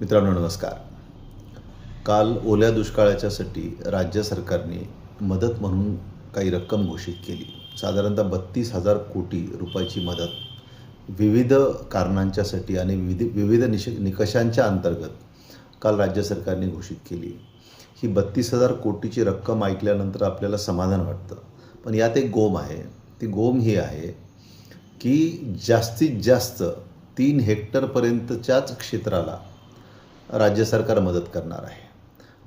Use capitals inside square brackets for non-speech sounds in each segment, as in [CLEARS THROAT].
मित्रांनो नमस्कार. काल ओल्या दुष्काळाच्यासाठी राज्य सरकारने मदत म्हणून काही रक्कम घोषित केली. साधारणतः बत्तीस हजार कोटी रुपयाची मदत. विविध कारणांच्यासाठी आणि विविध विविध निश निकषांच्या अंतर्गत काल राज्य सरकारने घोषित केली. ही बत्तीस हजार कोटीची रक्कम ऐकल्यानंतर आपल्याला समाधान वाटतं. पण यात एक गोम आहे. ती गोम ही आहे की जास्तीत जास्त तीन हेक्टरपर्यंतच्याच क्षेत्राला राज्य सरकार मदत करणार आहे.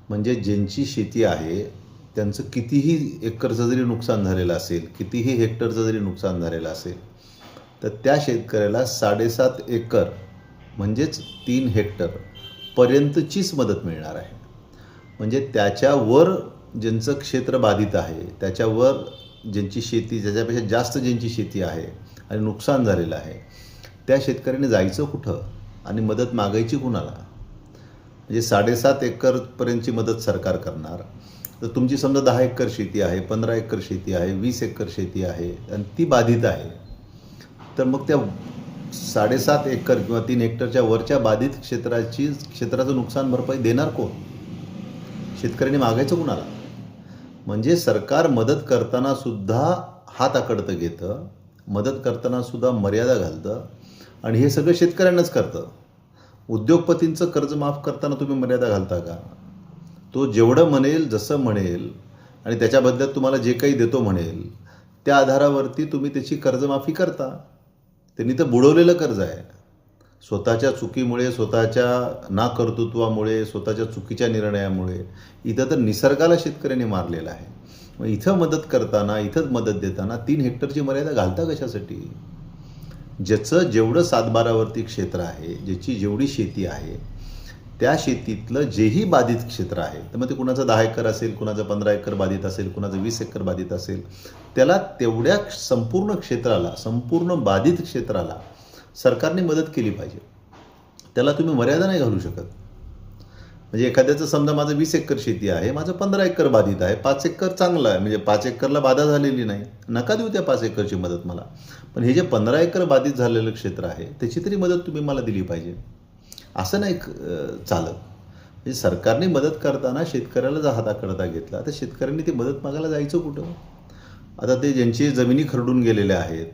म्हणजे ज्यांची शेती आहे त्यांचं कितीही एकरचं जरी नुकसान झालेलं असेल कितीही हेक्टरचं जरी नुकसान झालेलं असेल तर त्या शेतकऱ्याला साडेसात एकर म्हणजेच तीन हेक्टर पर्यंतचीच मदत मिळणार आहे. म्हणजे त्याच्यावर ज्यांचं क्षेत्र बाधित आहे त्याच्यावर ज्यांची शेती ज्याच्यापेक्षा जास्त ज्यांची शेती आहे आणि नुकसान झालेलं आहे त्या शेतकऱ्याने जायचं कुठं आणि मदत मागायची कुणाला? म्हणजे साडेसात एकरपर्यंतची मदत सरकार करणार. तर तुमची समजा दहा एकर शेती आहे पंधरा एकर शेती आहे वीस एकर शेती आहे आणि ती बाधित आहे तर मग त्या साडेसात एकर किंवा तीन हेक्टरच्या वरच्या बाधित क्षेत्राची क्षेत्राचं नुकसान भरपाई देणार कोण? शेतकऱ्यांनी मागायचं कुणाला? म्हणजे सरकार मदत करताना सुद्धा हात आकडतं घेतं मदत करताना सुद्धा मर्यादा घालतं आणि हे सगळं शेतकऱ्यांनाच करतं. उद्योगपतींचं कर्ज माफ करताना तुम्ही मर्यादा घालता का? तो जेवढं म्हणेल जसं म्हणेल आणि त्याच्याबद्दल तुम्हाला जे काही देतो म्हणेल त्या आधारावरती तुम्ही त्याची कर्जमाफी करता. त्यांनी तर बुडवलेलं कर्ज आहे. स्वतःच्या चुकीमुळे स्वतःच्या नाकर्तृत्वामुळे स्वतःच्या चुकीच्या निर्णयामुळे इथं तर निसर्गाला शेतकऱ्यांनी मारलेलं आहे. मग इथं मदत करताना इथंच मदत देताना तीन हेक्टरची मर्यादा घालता कशासाठी? ज्याचं जेवढं सातबारावरती क्षेत्र आहे ज्याची जेवढी शेती आहे त्या शेतीतलं जेही बाधित क्षेत्र आहे तर मग ते कुणाचं दहा एकर असेल कुणाचं पंधरा एकर बाधित असेल कुणाचं वीस एकर बाधित असेल त्याला तेवढ्या संपूर्ण क्षेत्राला संपूर्ण बाधित क्षेत्राला सरकारने मदत केली पाहिजे. त्याला तुम्ही मर्यादा नाही घालू शकत. म्हणजे एखाद्याचं समजा माझं वीस एकर शेती आहे माझं पंधरा एकर बाधित आहे पाच एकर चांगलं आहे म्हणजे पाच एकरला बाधा झालेली नाही. नका देऊ त्या पाच एकरची मदत मला. पण हे जे पंधरा एकर बाधित झालेलं क्षेत्र आहे त्याची तरी मदत तुम्ही मला दिली पाहिजे. असं नाही चालत. म्हणजे सरकारने मदत करताना शेतकऱ्याला जर हाताकडता घेतला तर शेतकऱ्यांनी ती मदत मागायला जायचं कुठं? आता ते ज्यांची जमिनी खरडून गेलेल्या आहेत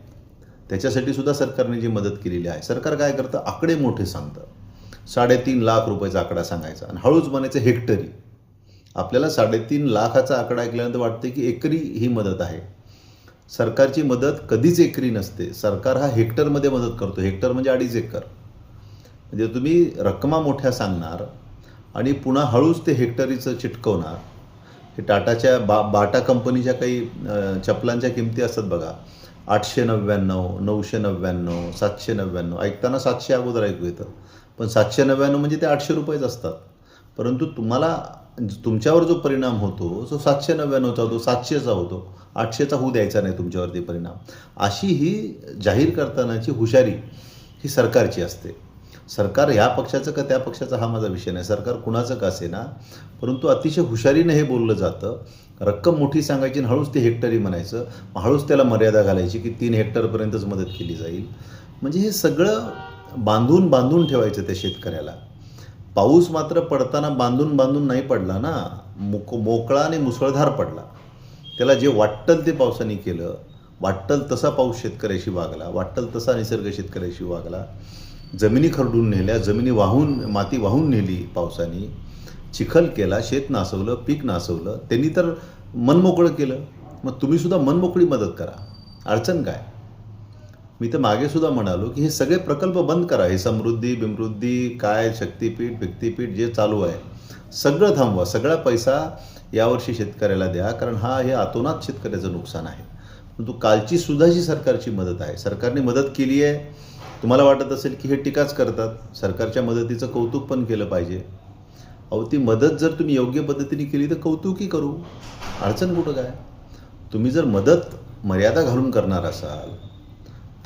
त्याच्यासाठी सुद्धा सरकारने जी मदत केलेली आहे सरकार काय करतं? आकडे मोठे सांगतं. साडेतीन लाख रुपयाचा आकडा सांगायचा. आणि हळूच म्हणायचं हेक्टरी. आपल्याला साडेतीन लाखाचा आकडा ऐकल्यानंतर वाटते की एकरी ही मदत आहे. सरकारची मदत कधीच एकरी नसते. सरकार हा हेक्टरमध्ये मदत करतो. हेक्टर म्हणजे अडीच एकर. म्हणजे तुम्ही रक्कमा मोठ्या सांगणार आणि पुन्हा हळूच ते हेक्टरीचं चिटकवणार. हे टाटाच्या बा बाटा कंपनीच्या काही चपलांच्या किमती असतात बघा. आठशे नव्याण्णव नऊशे नव्याण्णव सातशे नव्याण्णव ऐकताना सातशे अगोदर ऐकू येतं. पण सातशे नव्याण्णव म्हणजे ते आठशे रुपयेच असतात. परंतु तुम्हाला तुमच्यावर जो परिणाम होतो तो सातशे नव्याण्णवचा होतो सातशेचा होतो. आठशेचा होऊ द्यायचा नाही तुमच्यावरती परिणाम. अशी ही जाहीर करतानाची हुशारी ही सरकारची असते. सरकार ह्या पक्षाचं का त्या पक्षाचा हा माझा विषय नाही. सरकार कुणाचं का असे ना परंतु अतिशय हुशारीने हे बोललं जातं. रक्कम मोठी सांगायची आणि हळूच ते हेक्टरी म्हणायचं. मग हळूच त्याला मर्यादा घालायची की तीन हेक्टरपर्यंतच मदत केली जाईल. म्हणजे हे सगळं बांधून बांधून ठेवायचं त्या शेतकऱ्याला. पाऊस मात्र पडताना बांधून बांधून नाही पडला ना मोक मोकळा आणि मुसळधार पडला. त्याला जे वाटतं ते पावसाने केलं वाटतं तसा पाऊस शेतकऱ्याशी वागला वाटतं तसा निसर्ग शेतकऱ्याशी वागला. जमिनी खरडून नेल्या जमिनी वाहून माती वाहून नेली पावसाने. चिखल केला शेत नासवलं पीक नासवलं. त्यांनी तर मनमोकळं केलं. मग तुम्ही सुद्धा मनमोकळी मदत करा. अडचण काय? मी तर मागे सुद्धा म्हणालो की हे सगळे प्रकल्प बंद करा. हे समृद्धी बिमृद्धी काय शक्तीपीठ भिक्तीपीठ जे चालू आहे सगळं थांबवा. सगळा पैसा यावर्षी शेतकऱ्याला द्या कारण हा हे आतोनात शेतकऱ्याचं नुकसान आहे. परंतु कालची सुद्धा जी सरकारची मदत आहे सरकारने मदत केली आहे. तुम्हाला वाटत असेल की हे टीकाच करतात. सरकारच्या मदतीचं कौतुक पण केलं पाहिजे. अहो ती मदत जर तुम्ही योग्य पद्धतीने केली तर कौतुकी करू. अडचण कुठं काय? तुम्ही जर मदत मर्यादा घालून करणार असाल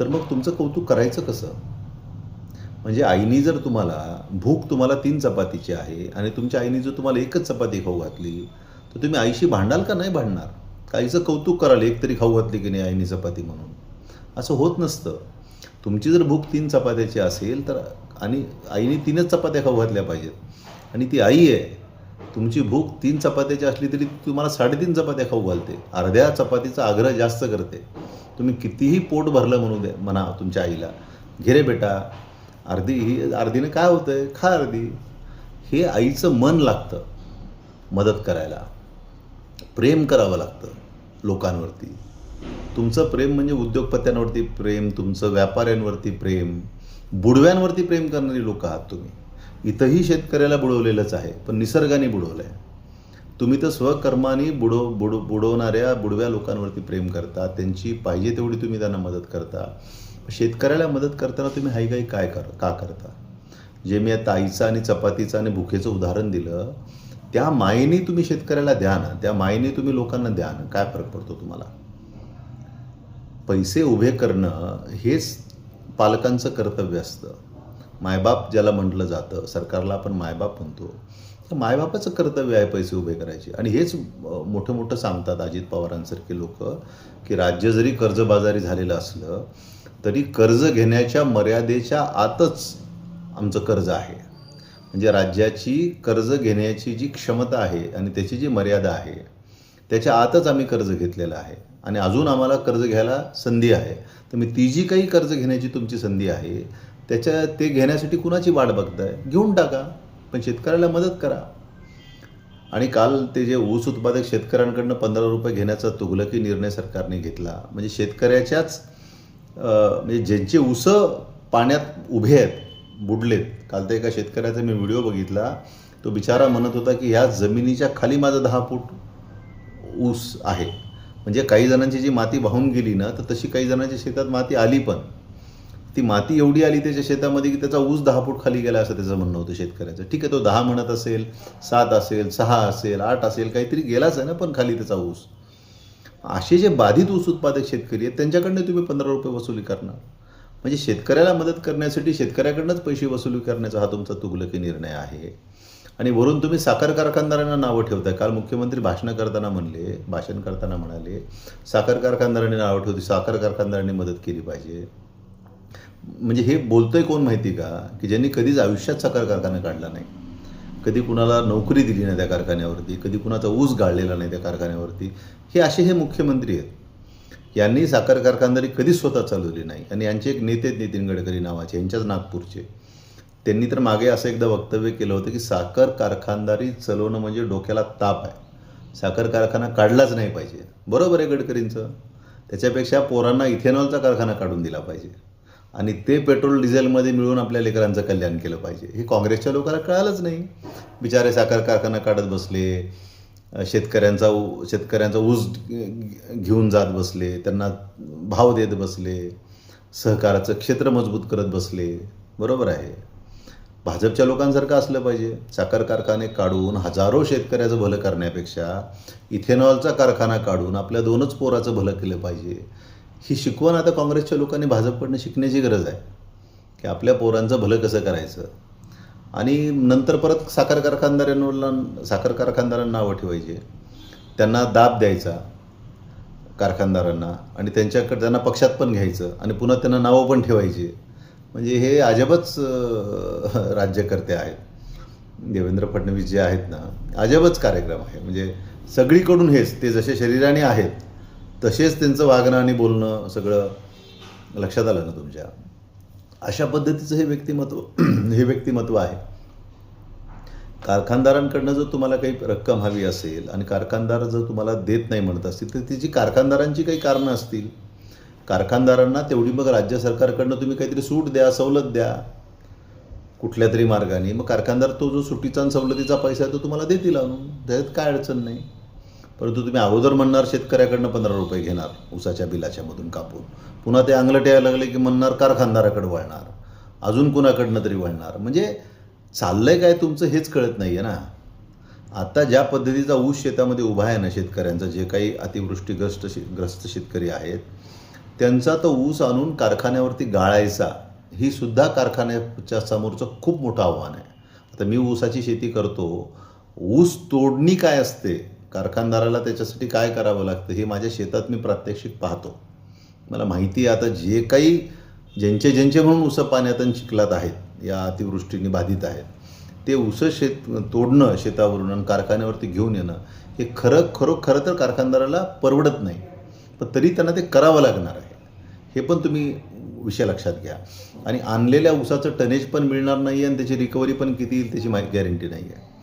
तर मग तुमचं कौतुक करायचं कसं? म्हणजे आईनी जर तुम्हाला भूक तुम्हाला तीन चपातीची आहे आणि तुमच्या आईने जर तुम्हाला एकच चपाती खाऊ घातली तर तुम्ही आईशी भांडाल का नाही भांडणार? काहीचं कौतुक कराल एक तरी खाऊ घातली की नाही आईनी चपाती म्हणून? असं होत नसतं. तुमची जर भूक तीन चपात्याची असेल तर आणि आईने तीनच चपात्या खाऊ घातल्या पाहिजेत आणि ती आई आहे तुमची भूक तीन चपात्याची असली तरी तुम्हाला साडेतीन चपात्या खाऊ घालते. अर्ध्या चपातीचा आग्रह जास्त करते. तुम्ही कितीही पोट भरलं म्हणू दे म्हणा तुमच्या आईला. घेरे बेटा. अर्धी ही अर्धीनं काय होतंय? खा अर्धी. हे आईचं मन लागतं मदत करायला. प्रेम करावं लागतं लोकांवरती. तुमचं प्रेम म्हणजे उद्योगपत्यांवरती प्रेम तुमचं व्यापाऱ्यांवरती प्रेम बुडव्यांवरती प्रेम करणारी लोक आहात तुम्ही. इथंही शेतकऱ्याला बुडवलेलंच आहे पण निसर्गाने बुडवलं आहे तुम्ही तर स्वकर्माने बुडव बुड बुडवणाऱ्या बुडव्या लोकांवरती प्रेम करता. त्यांची पाहिजे तेवढी तुम्ही त्यांना मदत करता. शेतकऱ्याला मदत करताना तुम्ही हाईगाई काही काय कर का करता? जे मी या ताईचं आणि चपातीचं आणि भुकेचं उदाहरण दिलं त्या मायेने तुम्ही शेतकऱ्याला द्या ना त्या मायेने तुम्ही लोकांना द्या ना काय फरक पडतो तुम्हाला? पैसे उभे करणं हेच पालकांचं कर्तव्य असतं. मायबाप ज्याला म्हटलं जातं सरकारला आपण मायबाप म्हणतो. तर मायबापाचं कर्तव्य आहे पैसे उभे करायचे. आणि हेच मोठं मोठं सांगतात अजित पवारांसारखे लोक की राज्य जरी कर्जबाजारी झालेलं असलं तरी कर्ज घेण्याच्या मर्यादेच्या आतच आमचं कर्ज आहे. म्हणजे राज्याची कर्ज घेण्याची जी क्षमता आहे आणि त्याची जी मर्यादा आहे त्याच्या आतच आम्ही कर्ज घेतलेलं आहे. आणि अजून आम्हाला कर्ज घ्यायला संधी आहे. तर मी ती जी काही कर्ज घेण्याची तुमची संधी आहे त्याच्या ते घेण्यासाठी कुणाची वाट बघताय? घेऊन टाका. पण शेतकऱ्याला मदत करा. आणि काल ते जे ऊस उत्पादक शेतकऱ्यांकडनं पंधरा रुपये घेण्याचा तुगलकी निर्णय सरकारने घेतला. म्हणजे शेतकऱ्याच्याच म्हणजे ज्यांचे ऊसं पाण्यात उभे आहेत बुडलेत. काल तर एका शेतकऱ्याचा मी व्हिडिओ बघितला. तो बिचारा म्हणत होता की ह्या जमिनीच्या खाली माझं दहा फूट ऊस आहे. म्हणजे काही जणांची जी माती वाहून गेली ना तर तशी काही जणांच्या शेतात माती आली पण. ती माती एवढी आली त्याच्या शेतामध्ये की त्याचा ऊस दहा फूट खाली गेला असं त्याचं म्हणणं होतं शेतकऱ्याचं. ठीक आहे तो दहा म्हणत असेल सात असेल सहा असेल आठ असेल काहीतरी गेलाच आहे ना पण खाली त्याचा ऊस. असे जे बाधित ऊस उत्पादक शेतकरी आहेत त्यांच्याकडनं तुम्ही पंधरा रुपये वसुली करणार. म्हणजे शेतकऱ्याला मदत करण्यासाठी शेतकऱ्याकडनंच पैसे वसुली करण्याचा हा तुमचा तुगलकी निर्णय आहे. आणि वरून तुम्ही साखर कारखानदारांना नावं ठेवताय. काल मुख्यमंत्री भाषणं करताना म्हणले भाषण करताना म्हणाले साखर कारखानदारांनी नावं ठेवली साखर कारखानदारांनी मदत केली पाहिजे. म्हणजे हे बोलतोय कोण माहिती का? की ज्यांनी कधीच आयुष्यात साखर कारखाना काढला नाही. कधी कुणाला नोकरी दिली नाही त्या कारखान्यावरती कधी कुणाचा ऊस गाळलेला नाही त्या कारखान्यावरती. हे असे हे मुख्यमंत्री आहेत. यांनी साखर कारखानदारी कधीच स्वतः चालवली नाही. आणि यांचे एक नेते नितीन गडकरी नावाचे यांच्याच नागपूरचे. त्यांनी तर मागे असं एकदा वक्तव्य केलं होतं की साखर कारखानदारी चालवणं म्हणजे डोक्याला ताप आहे. साखर कारखाना काढलाच नाही पाहिजे. बरोबर आहे गडकरींचं? त्याच्यापेक्षा पोरांना इथेनॉलचा कारखाना काढून दिला पाहिजे. आणि ते पेट्रोल डिझेलमध्ये मिळून आपल्या लेकरांचं कल्याण केलं पाहिजे. हे काँग्रेसच्या लोकांना कळालंच नाही. बिचारे साखर कारखाना काढत बसले शेतकऱ्यांचा शेतकऱ्यांचा ऊस घेऊन जात बसले त्यांना भाव देत बसले सहकाराचं क्षेत्र मजबूत करत बसले. बरोबर आहे. भाजपच्या लोकांसारखं असलं पाहिजे. साखर कारखाने काढून हजारो शेतकऱ्याचं भलं करण्यापेक्षा इथेनॉलचा कारखाना काढून आपल्या दोनच पोराचं भलं केलं पाहिजे. ही शिकवण आता काँग्रेसच्या लोकांनी भाजपकडनं शिकण्याची गरज आहे. की आपल्या पोरांचं भलं कसं करायचं? आणि नंतर परत साखर कारखानदारांना साखर कारखानदारांना नावं ठेवायची. त्यांना दाब द्यायचा कारखानदारांना आणि त्यांच्याकडे त्यांना पक्षात पण घ्यायचं आणि पुन्हा त्यांना नावं पण ठेवायची. म्हणजे हे अजबच राज्यकर्ते आहेत. देवेंद्र फडणवीस जे आहेत ना अजबच कार्यक्रम आहे. म्हणजे सगळीकडून हेच ते जसे शरीराने आहेत तसेच त्यांचं वागणं आणि बोलणं सगळं लक्षात आलं ना तुमच्या. अशा पद्धतीचं हे व्यक्तिमत्व [CLEARS THROAT] हे व्यक्तिमत्व आहे. कारखानदारांकडनं जर तुम्हाला काही रक्कम हवी असेल आणि कारखानदार जर तुम्हाला देत नाही म्हणत असतील तर तिची कारखानदारांची काही कारणं असतील. कारखानदारांना तेवढी मग राज्य सरकारकडनं तुम्ही काहीतरी सूट द्या सवलत द्या. कुठल्या तरी मार्गाने. मग कारखानदार तो जो सुट्टीचा आणि सवलतीचा पैसा आहे तो तुम्हाला देतील आणून त्याच्यात काय अडचण नाही. परंतु तुम्ही अगोदर म्हणणार शेतकऱ्याकडनं पंधरा रुपये घेणार ऊसाच्या बिलाच्या मधून कापून. पुन्हा ते अंगलट यायला लागले की म्हणणार कारखानदाराकडे वळणार अजून कुणाकडनं तरी वळणार. म्हणजे चाललंय काय तुमचं हेच कळत नाही आहे ना. आता ज्या पद्धतीचा ऊस शेतामध्ये उभा आहे ना शेतकऱ्यांचा जे काही अतिवृष्टीग्रस्त शे ग्रस्त शेतकरी आहेत त्यांचा तो ऊस आणून कारखान्यावरती गाळायचा ही सुद्धा कारखान्याच्या समोरचं खूप मोठं आव्हान आहे. आता मी ऊसाची शेती करतो ऊस तोडणी काय असते? कारखानदाराला त्याच्यासाठी काय करावं लागतं हे माझ्या शेतात मी प्रात्यक्षिक पाहतो. मला माहिती आहे आता जे काही ज्यांचे ज्यांचे म्हणून उसं पाण्यात आणि चिखलात आहेत या अतिवृष्टीने बाधित आहेत ते उसं शेत तोडणं शेतावरून आणि कारखान्यावरती घेऊन येणं हे खरं खरो खरं तर कारखानदाराला परवडत नाही. पण तरी त्यांना ते करावं लागणार आहे. हे पण तुम्ही विषय लक्षात घ्या. आणि आणलेल्या उसाचं टनेज पण मिळणार नाही आणि त्याची रिकव्हरी पण किती येईल त्याची माहिती गॅरंटी नाही आहे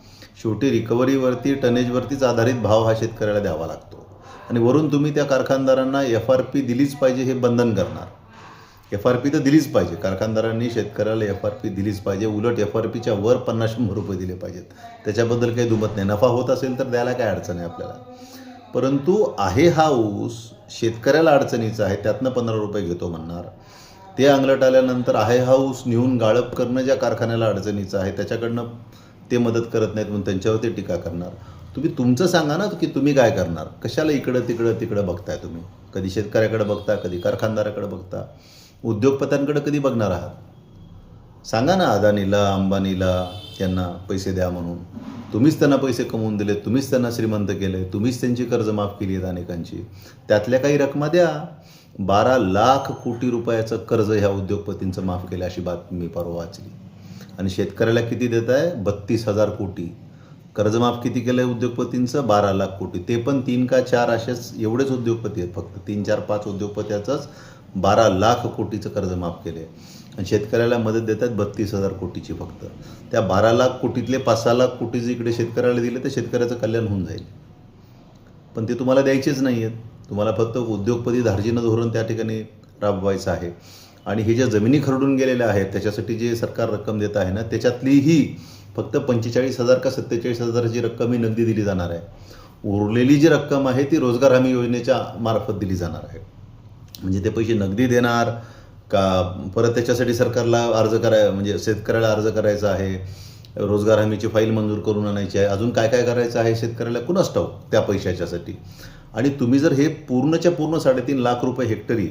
शेवटी रिकव्हरीवरती टनेजवरतीच आधारित भाव हा शेतकऱ्याला द्यावा लागतो. आणि वरून तुम्ही त्या कारखानदारांना एफ आर पी दिलीच पाहिजे हे बंधन करणार. एफ आर पी तर दिलीच पाहिजे. कारखानदारांनी शेतकऱ्याला एफ आर पी दिलीच पाहिजे. उलट एफ आर पीच्या वर पन्नास शंभर रुपये दिले पाहिजेत. त्याच्याबद्दल काही दुमत नाही. नफा होत असेल तर द्यायला काय अडचण आहे आपल्याला? परंतु आहे हा ऊस शेतकऱ्याला अडचणीचा आहे. त्यातनं पंधरा रुपये घेतो म्हणणार. ते अंगलट आल्यानंतर आहे हा ऊस नेऊन गाळप करणं ज्या कारखान्याला अडचणीचं आहे त्याच्याकडनं ते मदत करत नाहीत म्हणून त्यांच्यावरती टीका करणार. तुम्ही तुमचं सांगा ना की तुम्ही काय करणार. कशाला इकडं तिकडं तिकडं बघताय तुम्ही? कधी शेतकऱ्याकडे बघता कधी कारखानदाराकडे बघता? उद्योगपत्यांकडे कधी बघणार आहात? सांगा ना अदानीला अंबानीला त्यांना पैसे द्या म्हणून. तुम्हीच त्यांना पैसे कमवून दिले तुम्हीच त्यांना श्रीमंत केले तुम्हीच त्यांची कर्ज माफ केली आहेत अनेकांची. त्यातल्या काही रकमा द्या. बारा लाख कोटी रुपयाचं कर्ज ह्या उद्योगपतींचं माफ केलं अशी बातमी मी परवा वाचली. आणि शेतकऱ्याला किती देत आहे? बत्तीस हजार कोटी. कर्जमाफ किती केलं आहे उद्योगपतींचं? बारा लाख कोटी. ते पण तीन का चार असेच एवढेच उद्योगपती आहेत फक्त. तीन चार पाच उद्योगपत्याचंच बारा लाख कोटीचं कर्ज माफ आहे आणि शेतकऱ्याला मदत देतात बत्तीस हजार कोटीची फक्त. त्या बारा लाख कोटीतले पाच सहा लाख कोटी जे इकडे शेतकऱ्याला दिले तर शेतकऱ्याचं कल्याण होऊन जाईल. पण ते तुम्हाला द्यायचेच नाही आहेत तुम्हाला फक्त उद्योगपती धार्जिनं धोरण त्या ठिकाणी राबवायचं आहे. आणि हे ज्या जमिनी खरडून गेलेल्या आहेत त्याच्यासाठी जे सरकार रक्कम देत आहे ना त्याच्यातलीही फक्त पंचेचाळीस हजार का सत्तेचाळीस हजाराची रक्कम ही नगदी दिली जाणार आहे. उरलेली जी रक्कम आहे ती रोजगार हमी योजनेच्या मार्फत दिली जाणार आहे. म्हणजे ते पैसे नगदी देणार का परत त्याच्यासाठी सरकारला अर्ज कराय म्हणजे शेतकऱ्याला अर्ज करायचा आहे रोजगार हमीची फाईल मंजूर करून आणायची आहे अजून काय काय करायचं आहे शेतकऱ्याला कुणाच ठाऊक त्या पैशाच्यासाठी? आणि तुम्ही जर हे पूर्णच्या पूर्ण साडेतीन लाख रुपये हेक्टरी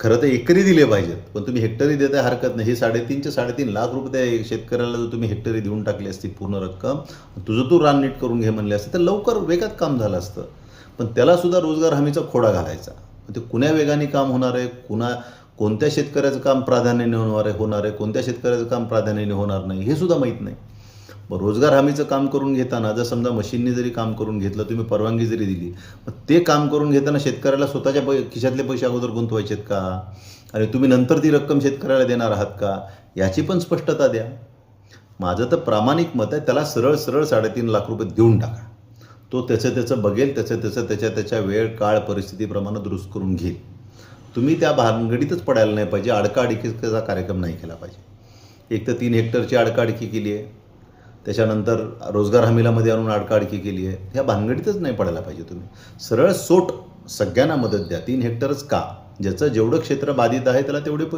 खरं तर एकरी दिले पाहिजेत पण तुम्ही हेक्टरी देताय हरकत नाही. हे साडेतीनचे साडेतीन लाख रुपये त्या शेतकऱ्याला जर तुम्ही हेक्टरी देऊन टाकली असती पूर्ण रक्कम तुझं तू रान नीट करून घे म्हणले असते तर लवकर वेगात काम झालं असतं. पण त्याला सुद्धा रोजगार हमीचा खोडा घालायचा. ते कुण्या वेगाने काम होणार आहे? कुणा कोणत्या शेतकऱ्याचं काम प्राधान्याने होणार आहे होणार आहे? कोणत्या शेतकऱ्याचं काम प्राधान्याने होणार नाही? हे सुद्धा माहीत नाही. मग रोजगार हमीचं काम करून घेताना जर समजा मशीननी जरी काम करून घेतलं तुम्ही परवानगी जरी दिली मग ते काम करून घेताना शेतकऱ्याला स्वतःच्या पै खिशातले पैसे अगोदर गुंतवायचे आहेत का? आणि तुम्ही नंतर ती रक्कम शेतकऱ्याला देणार आहात का? याची पण स्पष्टता द्या. माझं तर प्रामाणिक मत आहे त्याला सरळ सरळ साडेतीन लाख रुपये देऊन टाका. तो त्याचं त्याचं बघेल त्याचं त्याचं त्याच्या त्याच्या वेळ काळ परिस्थितीप्रमाणे दुरुस्त करून घेईल. तुम्ही त्या भानगडीतच पडायला नाही पाहिजे अडकाअडकीचा कार्यक्रम नाही केला पाहिजे. एक तर तीन हेक्टरची अडकाअडकी केली आहे. त्याच्यानंतर रोजगार हमीलामध्ये आणून अडकाअडकी केली आहे. ह्या भानगडीतच नाही पडायला पाहिजे तुम्ही. सरळ सोट सगळ्यांना मदत द्या. तीन हेक्टरच का? ज्याचं जेवढं क्षेत्र बाधित आहे त्याला तेवढे प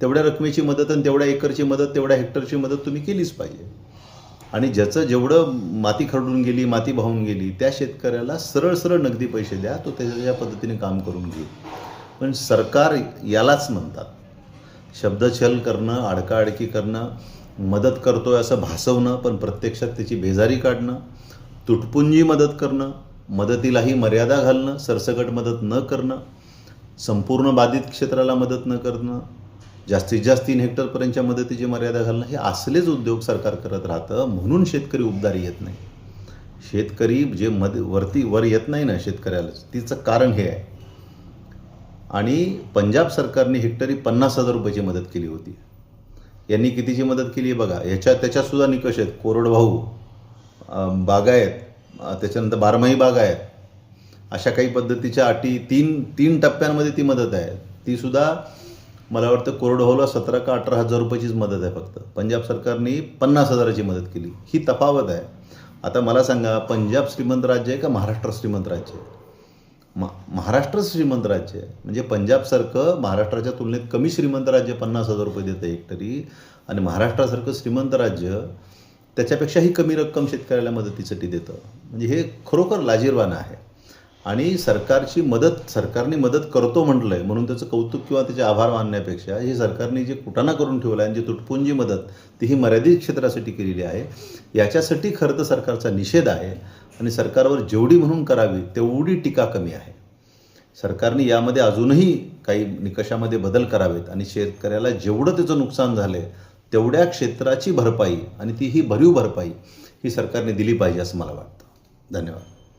तेवढ्या रकमेची मदत आणि तेवढ्या एकरची मदत तेवढ्या हेक्टरची मदत तुम्ही केलीच पाहिजे. आणि ज्याचं जेवढं माती खरडून गेली माती वाहून गेली त्या शेतकऱ्याला सरळ सरळ नगदी पैसे द्या तो त्याच्या पद्धतीने काम करून घेईल. पण सरकार यालाच म्हणतात. शब्दछल करणं अडकाअडकी करणं मदत करतोय असं भासवणं पण प्रत्यक्षात त्याची बेजारी काढणं तुटपुंजी मदत करणं मदतीलाही मर्यादा घालणं सरसकट मदत न करणं संपूर्ण बाधित क्षेत्राला मदत न करणं जास्तीत जास्त तीन हेक्टरपर्यंतच्या मदतीची मर्यादा घालणं हे असलेच उद्योग सरकार करत राहतं म्हणून शेतकरी उबदारी येत नाही. शेतकरी जे मद वरती वर येत नाही ना शेतकऱ्याला तिचं कारण हे आहे. आणि पंजाब सरकारने हेक्टरी पन्नास हजार रुपयाची मदत केली होती. यांनी कितीची मदत केली आहे बघा? ह्याच्या त्याच्यातसुद्धा निकष आहेत. कोरडवाहू बागा आहेत. त्याच्यानंतर बारमाही बागा आहेत. अशा काही पद्धतीच्या अटी तीन तीन टप्प्यांमध्ये ती मदत आहे. तीसुद्धा मला वाटतं कोरडवाहूला सतरा का अठरा हजार रुपयाचीच मदत आहे फक्त. पंजाब सरकारने पन्नास हजाराची मदत केली. ही तफावत आहे. आता मला सांगा पंजाब श्रीमंत राज्य आहे का महाराष्ट्र श्रीमंत राज्य आहे? मा महाराष्ट्र श्रीमंत राज्य आहे. म्हणजे पंजाबसारखं महाराष्ट्राच्या तुलनेत कमी श्रीमंत राज्य पन्नास हजार रुपये देतं हेक्टरी आणि महाराष्ट्रासारखं श्रीमंत राज्य त्याच्यापेक्षाही कमी रक्कम शेतकऱ्याला मदतीसाठी देतं. म्हणजे हे खरोखर लाजीरवाणं आहे. आणि सरकारची मदत सरकारने मदत करतो म्हटलं आहे म्हणून त्याचं कौतुक किंवा त्याचे आभार मानण्यापेक्षा हे सरकारने जे कुटाणा करून ठेवलं आहे आणि जी तुटपुंजी मदत ती ही मर्यादित क्षेत्रासाठी केलेली आहे. याच्यासाठी खरं तर सरकारचा निषेध आहे. आणि सरकारवर जेवढी म्हणून करावी तेवढी टीका कमी आहे. सरकारने यामध्ये अजूनही काही निकषामध्ये बदल करावेत आणि शेतकऱ्याला जेवढं त्याचं नुकसान झालं आहे तेवढ्या क्षेत्राची भरपाई आणि ती ही भरीव भरपाई ही सरकारने दिली पाहिजे असं मला वाटतं. धन्यवाद.